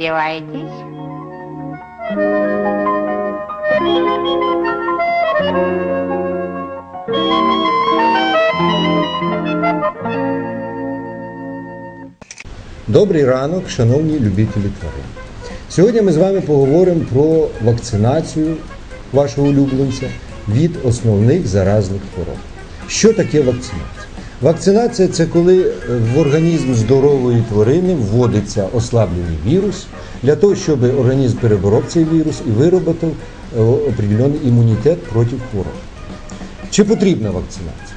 издеваетесь? Добрий ранок, шановні любителі тварин. Сьогодні ми з вами поговоримо про вакцинацію вашого улюбленця від основних заразних хвороб. Що таке вакцинація? Вакцинація це коли в організм здорової тварини вводиться ослаблений вірус для того, щоб організм переборов цей вірус і виробив е, определений імунітет проти хвороб. Чи потрібна вакцинація?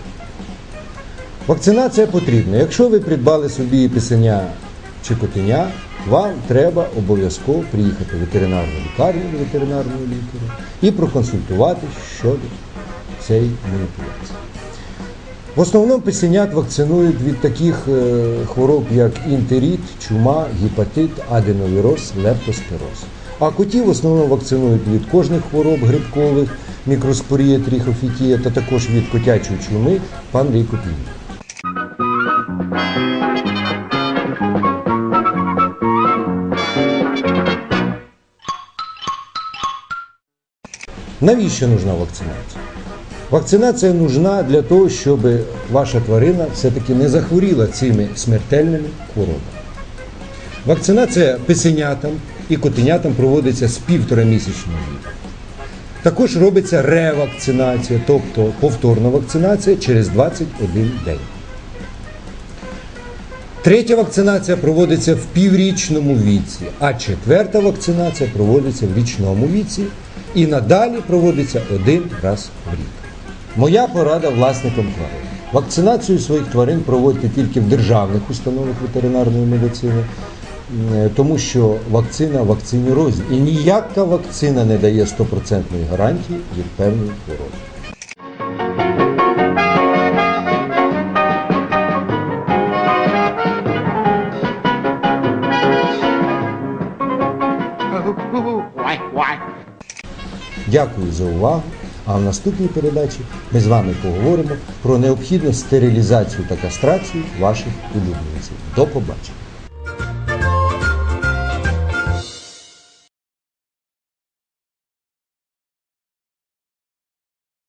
Вакцинація потрібна. Якщо ви придбали собі писання чи котеня, вам треба обов'язково приїхати в ветеринарну лікарню до ветеринарного лікаря і проконсультувати щодо цієї маніпуляції. В основному писенят вакцинують від таких е, хвороб, як інтерит, чума, гепатит, аденовіроз, лептоспіроз. А котів в основному вакцинують від кожних хвороб грибкових, мікроспорія, тріхофітія та також від котячої чуми панлейкопінії. Навіщо нужна вакцинація? Вакцинація нужна для того, щоб ваша тварина все-таки не захворіла цими смертельними хворобами. Вакцинація писенятам і котенятам проводиться з півтора місячного віку. Також робиться ревакцинація, тобто повторна вакцинація через 21 день. Третя вакцинація проводиться в піврічному віці, а четверта вакцинація проводиться в річному віці і надалі проводиться один раз в рік. Моя порада власникам тварин. Вакцинацію своїх тварин проводьте тільки в державних установах ветеринарної медицини, тому що вакцина вакцині розі. І ніяка вакцина не дає стопроцентної гарантії від певної хвороби. Дякую за увагу. А в наступній передачі ми з вами поговоримо про необхідну стерилізацію та кастрацію ваших улюбленців. До побачення!